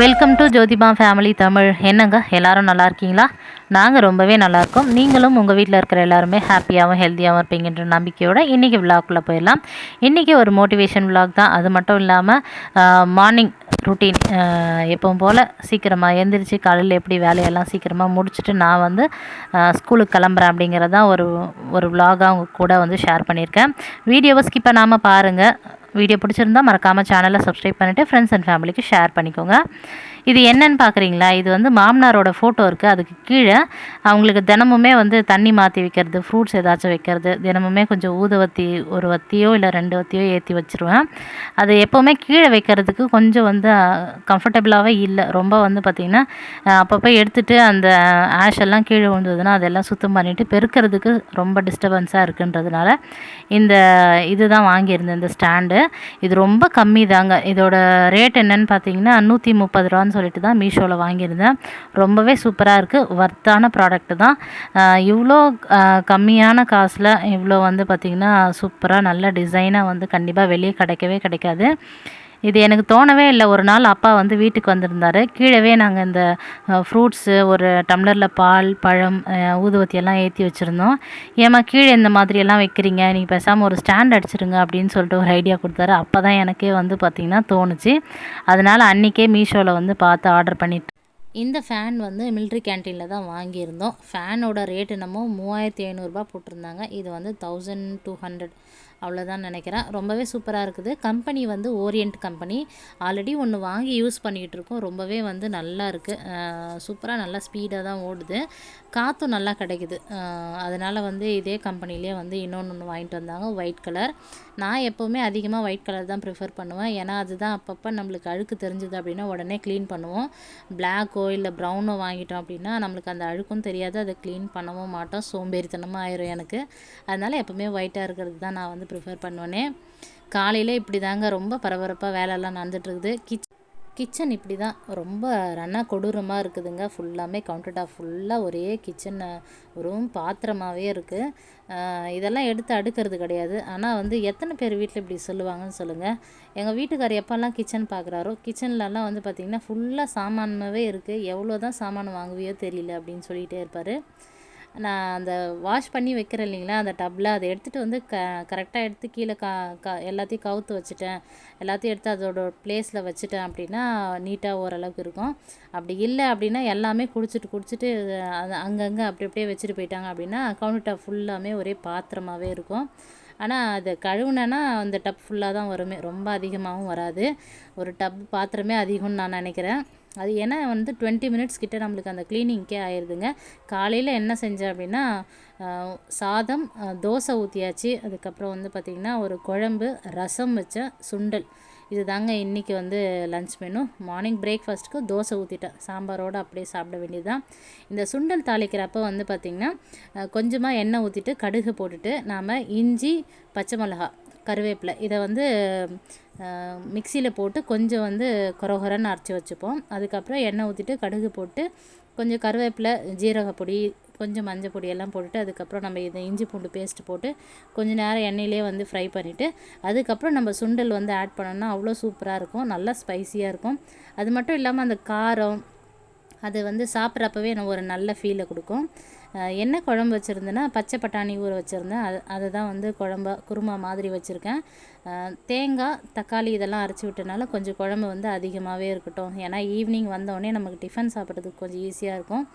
Welcome to Jyotiba family Tamil என்னங்க எல்லாரும் நல்லா இருக்கீங்களா? நாங்கள் ரொம்பவே நல்லா இருக்கோம். நீங்களும் உங்கள் வீட்டில் இருக்கிற எல்லாருமே ஹாப்பியாகவும் ஹெல்த்தியாகவும் இருப்பீங்கன்ற நம்பிக்கையோடு இன்றைக்கி விழாக்குள்ளே போயிடலாம். இன்றைக்கி ஒரு மோட்டிவேஷன் விழாக் தான். அது மட்டும் இல்லாமல் மார்னிங் ருட்டீன் எப்பவும் போல் சீக்கிரமாக எழுந்திரிச்சி காலையில் எப்படி வேலையெல்லாம் சீக்கிரமாக முடிச்சுட்டு நான் வந்து ஸ்கூலுக்கு கிளம்புறேன் அப்படிங்கிறதான் ஒரு ஒரு விலாகாக அவங்க கூட வந்து ஷேர் பண்ணியிருக்கேன். வீடியோவை ஸ்கிப் பண்ணாமல் பாருங்கள் வீடியோ பிடிச்சிருந்தா மறக்காமல் சேனலை சப்ஸ்கிரைப் பண்ணிவிட்டு ஃப்ரெண்ட்ஸ் அண்ட் ஃபேமிலிக்கு ஷேர் பண்ணிக்கோங்க. இது என்னன்னு பார்க்குறீங்களா இது வந்து மாமனாரோட ஃபோட்டோ இருக்குது அதுக்கு கீழே அவங்களுக்கு தினமுமே வந்து தண்ணி மாற்றி வைக்கிறது ஃப்ரூட்ஸ் ஏதாச்சும் வைக்கிறது. தினமுமே கொஞ்சம் ஊதுவத்தி ஒரு வத்தியோ இல்லை ரெண்டு வத்தியோ ஏற்றி வச்சுருவேன். அது எப்போவுமே கீழே வைக்கிறதுக்கு கொஞ்சம் வந்து கம்ஃபர்டபுளாகவே இல்லை. ரொம்ப வந்து பார்த்திங்கன்னா அப்பப்போ எடுத்துகிட்டு அந்த ஆஷ் எல்லாம் கீழே விழுந்ததுன்னா அதெல்லாம் சுத்தம் பண்ணிவிட்டு பெருக்கிறதுக்கு ரொம்ப டிஸ்டர்பன்ஸாக இருக்குன்றதுனால இந்த இது தான் வாங்கியிருந்தேன் இந்த ஸ்டாண்டு இது ரொம்ப கம்மி தாங்க. இதோட ரேட் என்னன்னு பார்த்தீங்கன்னா நூற்றி முப்பது ரூபான்னு சொல்லிட்டு தான் மீஷோவில் வாங்கியிருந்தேன். ரொம்பவே சூப்பராக இருக்குது ஒர்த்தான ப்ராடக்ட்டு தான். இவ்வளோ கம்மியான காசில் இவ்வளோ வந்து பார்த்திங்கன்னா சூப்பராக நல்ல டிசைனாக வந்து கண்டிப்பாக வெளியே கிடைக்கவே கிடைக்காது. இது எனக்கு தோணவே இல்லை. ஒரு நாள் அப்பா வந்து வீட்டுக்கு வந்திருந்தாரு. கீழவே நாங்கள் இந்த ஃப்ரூட்ஸு ஒரு டம்ளரில் பால் பழம் ஊதுவத்தி எல்லாம் ஏற்றி வச்சுருந்தோம். ஏம்மா கீழே இந்த மாதிரியெல்லாம் வைக்கிறீங்க? நீங்கள் பேசாமல் ஒரு ஸ்டாண்ட் அடிச்சிருங்க அப்படின்னு சொல்லிட்டு ஒரு ஐடியா கொடுத்தாரு. அப்போ தான் எனக்கே வந்து பார்த்திங்கன்னா தோணுச்சு. அதனால் அன்றைக்கே மீஷோவில் வந்து பார்த்து ஆர்டர் பண்ணிட்டு இந்த ஃபேன் வந்து மில்ட்ரி கேன்டீனில் தான் வாங்கியிருந்தோம். ஃபேனோட ரேட் என்னமோ மூவாயிரத்தி ஐநூறுரூபா போட்டிருந்தாங்க. இது வந்து தௌசண்ட் டூ ஹண்ட்ரட் அவ்வளோதான் நினைக்கிறேன். ரொம்பவே சூப்பராக இருக்குது. கம்பெனி வந்து ஓரியன்ட் கம்பெனி. ஆல்ரெடி ஒன்று வாங்கி யூஸ் பண்ணிகிட்டு இருக்கோம். ரொம்பவே வந்து நல்லா இருக்குது சூப்பராக நல்லா ஸ்பீடாக தான் ஓடுது. காற்றும் நல்லா கிடைக்குது. அதனால் வந்து இதே கம்பெனிலே வந்து இன்னொன்று ஒன்று வாங்கிட்டு வந்தாங்க. White colour. நான் எப்போவுமே அதிகமாக ஒயிட் கலர் தான் ப்ரிஃபர் பண்ணுவேன். ஏன்னா அதுதான் அப்பப்போ நம்மளுக்கு அழுக்கு தெரிஞ்சுது அப்படின்னா உடனே க்ளீன் பண்ணுவோம். பிளாக்கோ இல்லை ப்ரௌனோ வாங்கிட்டோம் அப்படின்னா நம்மளுக்கு அந்த அழுக்கும் தெரியாது. அதை க்ளீன் பண்ணவும் மாட்டோம். சோம்பேறித்தனமாக ஆயிரும் எனக்கு. அதனால் எப்போவுமே ஒயிட்டாக இருக்கிறது தான் நான் வந்து ப்ரிஃபர் பண்ணுவேனே காலையில் இப்படி தாங்க ரொம்ப பரபரப்பாக வேலையெல்லாம் நடந்துட்டுருக்குது. கிச் கிச்சன் இப்படி தான் ரொம்ப ரன்னாக கொடூரமாக இருக்குதுங்க. ஃபுல்லாமே கவுண்டர் டாப் ஃபுல்லாக ஒரே கிச்சன் வெறும் பாத்திரமாகவே இருக்குது இதெல்லாம் எடுத்து அடுக்கிறது கிடையாது. ஆனால் வந்து எத்தனை பேர் வீட்டில் இப்படி சொல்லுவாங்கன்னு சொல்லுங்கள் எங்கள் வீட்டுக்கார் எப்போல்லாம் கிச்சன் பார்க்குறாரோ கிச்சன்லலாம் வந்து பார்த்திங்கன்னா ஃபுல்லாக சாமானமாகவே இருக்குது எவ்வளோ தான் சாமான் வாங்குவியோ தெரியல அப்படின்னு சொல்லிகிட்டே இருப்பார். நான் அந்த வாஷ் பண்ணி வைக்கிறேன் இல்லைங்களா? அந்த டப்பில் அதை எடுத்துகிட்டு வந்து க கரெக்டாக எடுத்து கீழே கா க எல்லாத்தையும் கவுத்து வச்சுட்டேன். எல்லாத்தையும் எடுத்து அதோட ப்ளேஸில் வச்சுட்டேன் அப்படின்னா நீட்டாக ஓரளவுக்கு இருக்கும். அப்படி இல்லை அப்படின்னா எல்லாமே குடிச்சிட்டு குடிச்சிட்டு அது அங்கங்கே அப்படி அப்படியே வச்சுட்டு போயிட்டாங்க அப்படின்னா கவுண்டர் டாப் ஃபுல்லாமே ஒரே பாத்திரமாகவே இருக்கும். ஆனால் அது கழுவுனேன்னா அந்த டப் ஃபுல்லாக தான் வருமே. ரொம்ப அதிகமாகவும் வராது. ஒரு டப் பாத்திரமே அதிகம்னு நான் நினைக்கிறேன். அது ஏன்னா வந்து டுவெண்ட்டி மினிட்ஸ் கிட்ட நம்மளுக்கு அந்த க்ளீனிங்க்கே ஆயிடுதுங்க காலையில் என்ன செஞ்சேன் அப்படின்னா சாதம் தோசை ஊற்றியாச்சு அதுக்கப்புறம் வந்து பார்த்திங்கன்னா ஒரு குழம்பு ரசம் வச்ச சுண்டல். இது தாங்க இன்றைக்கி வந்து லன்ச் மெனு. மார்னிங் பிரேக்ஃபாஸ்ட்டுக்கு தோசை ஊற்றிட்டேன் சாம்பாரோடு அப்படியே சாப்பிட வேண்டியது தான் இந்த சுண்டல் தாளிக்கிறப்ப வந்து பார்த்திங்கன்னா கொஞ்சமாக எண்ணெய் ஊற்றிட்டு கடுகு போட்டுட்டு நாம் இஞ்சி பச்சை மிளகா கருவேப்பிலை. இதை வந்து மிக்சியில் போட்டு கொஞ்சம் வந்து கொரகொரன்னு அரைச்சி வச்சுப்போம். அதுக்கப்புறம் எண்ணெய் ஊற்றிட்டு கடுகு போட்டு கொஞ்சம் கருவேப்பிலை ஜீரகப்பொடி கொஞ்சம் மஞ்சள் பொடி எல்லாம் போட்டுட்டு அதுக்கப்புறம் நம்ம இதை இஞ்சி பூண்டு பேஸ்ட் போட்டு கொஞ்சம் நேரம் எண்ணெயிலே வந்து ஃப்ரை பண்ணிவிட்டு அதுக்கப்புறம் நம்ம சுண்டல் வந்து ஆட் பண்ணோம்னா அவ்வளோ சூப்பராக இருக்கும். நல்லா ஸ்பைசியாக இருக்கும். அது மட்டும் இல்லாமல் அந்த காரம் அது வந்து சாப்பிட்றப்பவே எனக்கு ஒரு நல்ல ஃபீலை கொடுக்கும். என்ன குழம்பு வச்சுருந்தேன்னா பச்சை பட்டாணி ஊற வச்சுருந்தேன். அது அதை தான் வந்து குழம்பா குருமா மாதிரி வச்சுருக்கேன். தேங்காய் தக்காளி இதெல்லாம் அரைச்சி விட்டனால கொஞ்சம் குழம்பு வந்து அதிகமாகவே இருக்கட்டும். ஏன்னா ஈவினிங் வந்தோடனே நமக்கு டிஃபன் சாப்பிட்றதுக்கு கொஞ்சம் ஈஸியாக இருக்கும்.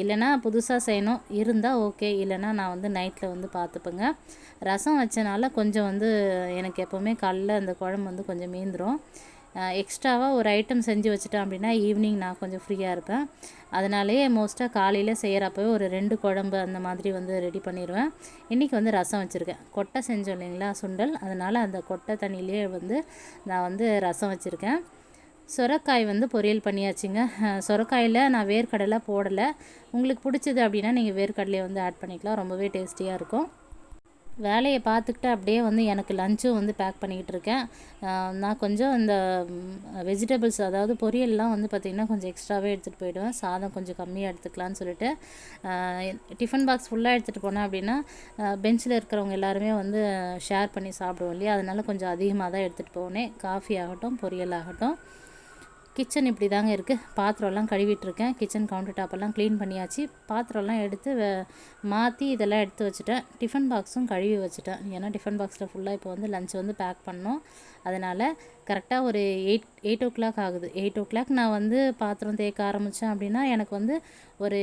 இல்லைன்னா புதுசாக செய்யணும். இருந்தால் ஓகே இல்லைன்னா நான் வந்து நைட்டில் வந்து பார்த்துப்பேங்க. ரசம் வச்சனால கொஞ்சம் வந்து எனக்கு எப்போவுமே காலைல அந்த குழம்பு வந்து கொஞ்சம் மீந்துடும் எக்ஸ்ட்ராவாக ஒரு ஐட்டம் செஞ்சு வச்சுட்டேன் அப்படின்னா ஈவினிங் நான் கொஞ்சம் ஃப்ரீயாக இருப்பேன். அதனாலேயே மோஸ்ட்டாக காலையில் செய்கிறப்பவே ஒரு ரெண்டு குழம்பு அந்த மாதிரி வந்து ரெடி பண்ணிடுவேன் இன்றைக்கி வந்து ரசம் வச்சுருக்கேன். கொட்டை செஞ்சோம் இல்லைங்களா சுண்டல். அதனால் அந்த கொட்டை தண்ணியிலே வந்து நான் வந்து ரசம் வச்சுருக்கேன். சொரக்காய் வந்து பொரியல் பண்ணியாச்சுங்க. சுரக்காயில் சொரக்காயில் நான் வேர்க்கடலை போடலை. உங்களுக்கு பிடிச்சது அப்படின்னா நீங்கள் வேர்க்கடலையை வந்து ஆட் பண்ணிக்கலாம். ரொம்பவே டேஸ்டியாக இருக்கும். வேலையை பார்த்துக்கிட்டு அப்படியே வந்து எனக்கு லஞ்சும் வந்து பேக் பண்ணிக்கிட்டு இருக்கேன் நான் கொஞ்சம் இந்த வெஜிடபிள்ஸ் அதாவது பொரியல்லாம் வந்து பார்த்திங்கன்னா கொஞ்சம் எக்ஸ்ட்ராவே எடுத்துகிட்டு போயிடுவேன். சாதம் கொஞ்சம் கம்மியாக எடுத்துக்கலான்னு சொல்லிட்டு. டிஃபன் பாக்ஸ் ஃபுல்லாக எடுத்துகிட்டு போனேன் அப்படின்னா பெஞ்சில் இருக்கிறவங்க எல்லாருமே வந்து ஷேர் பண்ணி சாப்பிடுவோம் இல்லையா? அதனால் கொஞ்சம் அதிகமாக தான் எடுத்துகிட்டு போனேன். காஃபி ஆகட்டும் பொரியல் ஆகட்டும். கிச்சன் இப்படி தாங்க இருக்குது பாத்திரம்லாம் கழுவிட்டுருக்கேன். கிச்சன் கவுண்டர் டாப்பெல்லாம் க்ளீன் பண்ணியாச்சு. பாத்திரம்லாம் எடுத்து மாற்றி இதெல்லாம் எடுத்து வச்சுட்டேன். டிஃபன் பாக்ஸும் கழுவி வச்சுட்டேன். ஏன்னா டிஃபன் பாக்ஸில் ஃபுல்லாக இப்போ வந்து லஞ்ச் வந்து பேக் பண்ணோம். அதனால் கரெக்டாக ஒரு எயிட் எயிட் ஓ கிளாக் ஆகுது. எயிட் ஓ கிளாக் நான் வந்து பாத்திரம் தேய்க்க ஆரம்பித்தேன் அப்படின்னா எனக்கு வந்து ஒரு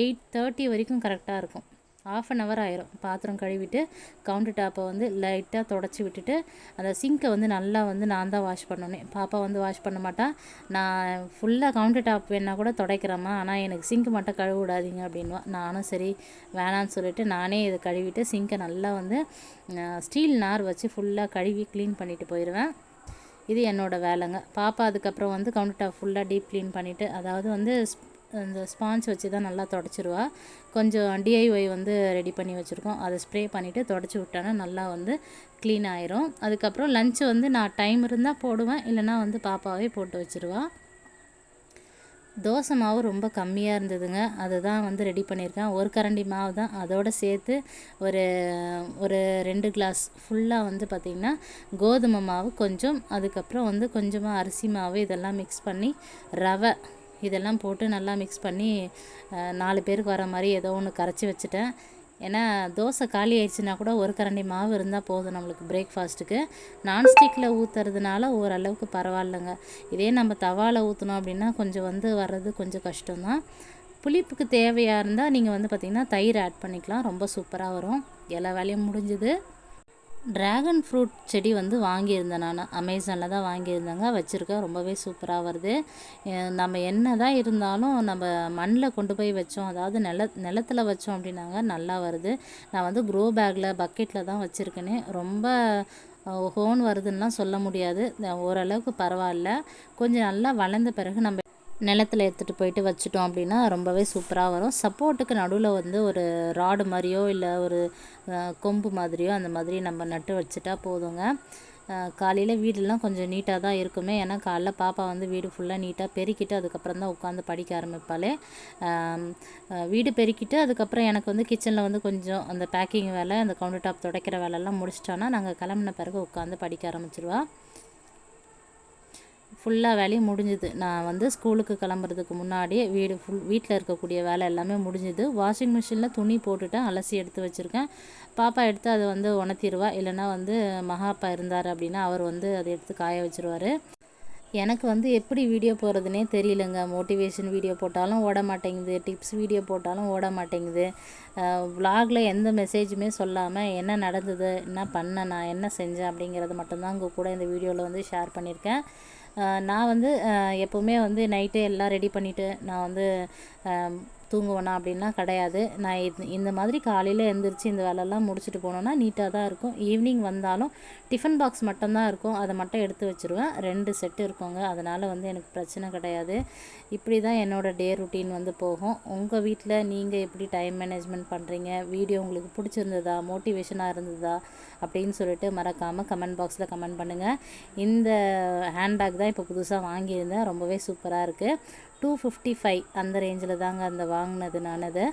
எயிட் தேர்ட்டி வரைக்கும் கரெக்டாக இருக்கும். ஆஃப் அன் ஹவர் ஆயிரும். பாத்திரம் கழுவிட்டு கவுண்டர் டாப்பை வந்து லைட்டாக தொடச்சி விட்டுட்டு அந்த சிங்கை வந்து நல்லா வந்து நான் தான் வாஷ் பண்ணணும். பாப்பா வந்து வாஷ் பண்ண மாட்டான் நான் ஃபுல்லாக கவுண்டர் டாப் வேணால் கூட துடைக்கிறேம்மா. ஆனால் எனக்கு சிங்க் மட்டும் கழுவ விடாதீங்க அப்படின்வா நானும் சரி வேணான்னு சொல்லிட்டு நானே இதை கழுவிட்டு சிங்கை நல்லா வந்து ஸ்டீல் நார் வச்சு ஃபுல்லாக கழுவி க்ளீன் பண்ணிவிட்டு போயிடுவேன் இது என்னோடய வேலைங்க. பாப்பா அதுக்கப்புறம் வந்து கவுண்டர் டாப் ஃபுல்லாக டீப் க்ளீன் பண்ணிவிட்டு அதாவது வந்து அந்த ஸ்பாஞ்ச் வச்சு தான் நல்லா தொடச்சிருவா. கொஞ்சம் டிஐஒய் வந்து ரெடி பண்ணி வச்சுருக்கோம். அதை ஸ்ப்ரே பண்ணிவிட்டு தொடச்சி விட்டோன்னா நல்லா வந்து க்ளீன் ஆயிரும். அதுக்கப்புறம் லஞ்சு வந்து நான் டைம் இருந்தால் போடுவேன். இல்லைனா வந்து பாப்பாவே போட்டு வச்சுருவா. தோசை மாவு ரொம்ப கம்மியாக இருந்ததுங்க. அதை தான் வந்து ரெடி பண்ணியிருக்கேன். ஒரு கரண்டி மாவு தான். அதோடு சேர்த்து ஒரு ஒரு ரெண்டு கிளாஸ் ஃபுல்லாக வந்து பார்த்திங்கன்னா கோதுமை மாவு கொஞ்சம். அதுக்கப்புறம் வந்து கொஞ்சமாக அரிசி மாவு இதெல்லாம் மிக்ஸ் பண்ணி ரவை இதெல்லாம் போட்டு நல்லா மிக்ஸ் பண்ணி நாலு பேருக்கு வர மாதிரி ஏதோ ஒன்று கரைச்சி வச்சுட்டேன். ஏன்னா தோசை காலி ஆயிடுச்சுன்னா கூட ஒரு கரண்டி மாவு இருந்தால் போதும் நம்மளுக்கு பிரேக்ஃபாஸ்ட்டுக்கு நான்ஸ்டிக்கில் ஊற்றுறதுனால ஓரளவுக்கு பரவாயில்லைங்க. இதே நம்ம தவாவில் ஊற்றினோம் அப்படின்னா கொஞ்சம் வந்து வர்றது கொஞ்சம் கஷ்டம்தான். புளிப்புக்கு தேவையாக இருந்தால் நீங்கள் வந்து பார்த்திங்கன்னா தயிர் ஆட் பண்ணிக்கலாம். ரொம்ப சூப்பராக வரும். எல்லா வேலையும் முடிஞ்சுது. ட்ராகன் ஃப்ரூட் செடி வந்து வாங்கியிருந்தேன் நான். அமேசானில் தான் வாங்கியிருந்தேங்க. வச்சுருக்கேன் ரொம்பவே சூப்பராக வருது. நம்ம என்ன தான் இருந்தாலும் நம்ம மண்ணில் கொண்டு போய் வச்சோம். அதாவது நில நிலத்தில் வச்சோம் அப்படின்னாங்க. நல்லா வருது. நான் வந்து க்ரோ பேக்கில் பக்கெட்டில் தான் வச்சுருக்கேனே. ரொம்ப ஹோன் வருதுன்னெலாம் சொல்ல முடியாது. ஓரளவுக்கு பரவாயில்ல. கொஞ்சம் நல்லா வளர்ந்த பிறகு நம்ம நிலத்தில் எடுத்துகிட்டு போயிட்டு வச்சுட்டோம் அப்படின்னா ரொம்பவே சூப்பராக வரும். சப்போர்ட்டுக்கு நடுவில் வந்து ஒரு ராடு மாதிரியோ இல்லை ஒரு கொம்பு மாதிரியோ அந்த மாதிரி நம்ம நட்டு வச்சுட்டா போதுங்க. காலையில் வீடெல்லாம் கொஞ்சம் நீட்டாக தான் இருக்குமே. ஏன்னா காலைல பாப்பா வந்து வீடு ஃபுல்லாக நீட்டாக பெருக்கிட்டு அதுக்கப்புறம் தான் உட்காந்து படிக்க ஆரம்பிப்பாளே. வீடு பெருக்கிட்டு அதுக்கப்புறம் எனக்கு வந்து கிச்சனில் வந்து கொஞ்சம் அந்த பேக்கிங் வேலை அந்த கவுண்டர் டாப் துடைக்கிற வேலையெல்லாம் முடிச்சிட்டோன்னா நாங்கள் கிளம்புன பிறகு உட்காந்து படிக்க ஆரம்பிச்சிருவா. ஃபுல்லாக வேலையும் முடிஞ்சுது. நான் வந்து ஸ்கூலுக்கு கிளம்புறதுக்கு முன்னாடியே வீடு ஃபுல் வீட்டில் இருக்கக்கூடிய வேலை எல்லாமே முடிஞ்சுது. வாஷிங் மிஷினில் துணி போட்டுட்டேன் அலசி எடுத்து வச்சுருக்கேன். பாப்பா எடுத்து அதை வந்து உணர்த்திடுவா இல்லைனா வந்து மகாப்பா இருந்தார் அப்படின்னா அவர் வந்து அதை எடுத்து காய வச்சுருவார். எனக்கு வந்து எப்படி வீடியோ போடுறதுனே தெரியலங்க. மோட்டிவேஷன் வீடியோ போட்டாலும் ஓட மாட்டேங்குது. டிப்ஸ் வீடியோ போட்டாலும் ஓட மாட்டேங்குது. விலாகில் எந்த மெசேஜுமே சொல்லாமல் என்ன நடந்தது என்ன பண்ணேன் நான் என்ன செஞ்சேன் அப்படிங்கிறது மட்டும்தான் உங்கள் கூட இந்த வீடியோவில் வந்து ஷேர் பண்ணியிருக்கேன். நான் வந்து எப்போவுமே வந்து நைட்டே எல்லாம் ரெடி பண்ணிவிட்டு நான் வந்து தூங்குவேனா அப்படின்னா கிடையாது. நான் இந்த மாதிரி காலையில் எழுந்திரிச்சு இந்த வேலையெல்லாம் முடிச்சுட்டு போனோன்னா நீட்டாக தான் இருக்கும். ஈவினிங் வந்தாலும் டிஃபன் பாக்ஸ் மட்டும்தான் இருக்கும். அதை மட்டும் எடுத்து வச்சுருவேன். ரெண்டு செட்டு இருக்குங்க. அதனால் வந்து எனக்கு பிரச்சனை கிடையாது. இப்படி தான் என்னோடய டே ருட்டீன் வந்து போகும். உங்கள் வீட்டில் நீங்கள் எப்படி டைம் மேனேஜ்மெண்ட் பண்ணுறீங்க வீடியோ உங்களுக்கு பிடிச்சிருந்ததா? மோட்டிவேஷனாக இருந்ததா? அப்படின்னு சொல்லிட்டு மறக்காமல் கமெண்ட் பாக்ஸில் கமெண்ட் பண்ணுங்கள் இந்த ஹேண்ட்பேக் தான் இப்போ புதுசாக வாங்கியிருந்தேன். ரொம்பவே சூப்பராக இருக்குது டூ ஃபிஃப்டி ஃபைவ் அந்த ரேஞ்சில் தாங்க அந்த வாங்கினது நான் அதை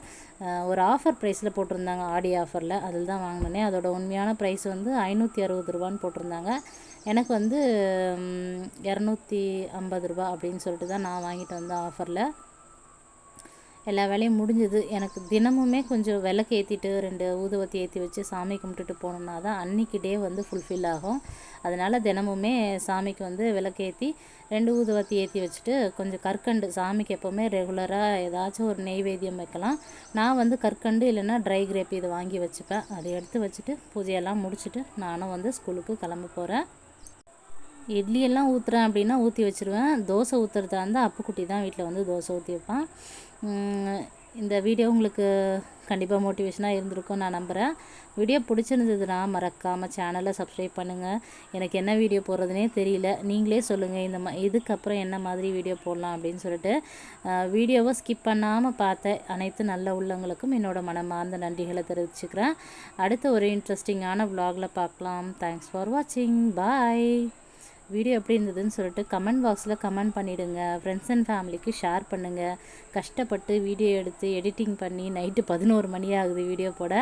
ஒரு ஆஃபர் ப்ரைஸில் போட்டிருந்தாங்க ஆடி ஆஃபரில் அதில் தான் வாங்கினேன் அதோட உண்மையான ப்ரைஸ் வந்து ஐநூற்றி அறுபது ரூபான்னு போட்டிருந்தாங்க. எனக்கு வந்து இரநூத்தி ஐம்பது ரூபா அப்படின்னு சொல்லிட்டு தான் நான் வாங்கிட்டு வந்தேன் ஆஃபரில் எல்லா வேலையும் முடிஞ்சது. எனக்கு தினமுமே கொஞ்சம் விளக்கு ஏற்றிட்டு ரெண்டு ஊதுவத்தி ஏற்றி வச்சு சாமி கும்பிட்டுட்டு போனோம்னா தான் அன்றைக்கி டே வந்து ஃபுல்ஃபில் ஆகும். அதனால் தினமுமே சாமிக்கு வந்து விளக்கு ஏற்றி ரெண்டு ஊதுவத்தி ஏற்றி வச்சுட்டு கொஞ்சம் கற்கண்டு சாமிக்கு எப்போவுமே ரெகுலராக ஏதாச்சும் ஒரு நெய்வேத்தியம் வைக்கலாம். நான் வந்து கற்கண்டு இல்லைன்னா ட்ரை கிரேப் இதை வாங்கி வச்சுப்பேன். அதை எடுத்து வச்சுட்டு பூஜையெல்லாம் முடிச்சுட்டு நானும் வந்து ஸ்கூலுக்கு கிளம்ப போகிறேன் இட்லியெல்லாம் ஊற்றுறேன் அப்படின்னா ஊற்றி வச்சுருவேன். தோசை ஊற்றுறதா இருந்தால் அப்புக்குட்டி தான் வீட்டில் வந்து தோசை ஊற்றி வைப்பான். இந்த வீடியோ உங்களுக்கு கண்டிப்பாக மோட்டிவேஷனாக இருந்திருக்கும் நான் நம்புகிறேன் வீடியோ பிடிச்சிருந்ததுன்னா மறக்காமல் சேனலை சப்ஸ்கிரைப் பண்ணுங்கள் எனக்கு என்ன வீடியோ போடுறதுனே தெரியல. நீங்களே சொல்லுங்கள் இந்த மா இதுக்கப்புறம் என்ன மாதிரி வீடியோ போடலாம் அப்படின்னு சொல்லிட்டு வீடியோவை ஸ்கிப் பண்ணாமல் பார்த்த அனைத்து நல்ல உள்ளவங்களுக்கும் என்னோடய மனமார்ந்த நன்றிகளை தெரிவிச்சுக்கிறேன். அடுத்த ஒரு இன்ட்ரெஸ்டிங்கான விலாகில் பார்க்கலாம். தேங்க்ஸ் ஃபார் வாட்சிங் பாய் வீடியோ எப்படி இருந்ததுன்னு சொல்லிட்டு கமெண்ட் பாக்ஸில் கமெண்ட் பண்ணிவிடுங்க ஃப்ரெண்ட்ஸ் அண்ட் ஃபேமிலிக்கு ஷேர் பண்ணுங்கள் கஷ்டப்பட்டு வீடியோ எடுத்து எடிட்டிங் பண்ணி நைட்டு பதினோரு மணி ஆகுது வீடியோ போட.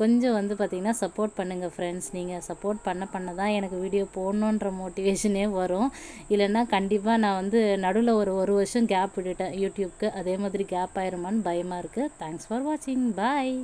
கொஞ்சம் வந்து பார்த்திங்கன்னா சப்போர்ட் பண்ணுங்கள் ஃப்ரெண்ட்ஸ் நீங்கள் சப்போர்ட் பண்ண பண்ண தான் எனக்கு வீடியோ போடணுன்ற மோட்டிவேஷனே வரும். இல்லைன்னா கண்டிப்பாக நான் வந்து நடுவில் ஒரு ஒரு வருஷம் கேப் விட்டுட்டேன். யூடியூப்க்கு அதே மாதிரி கேப் ஆயிருமான்னு பயமாக இருக்குது தேங்க்ஸ் ஃபார் வாட்சிங் பாய்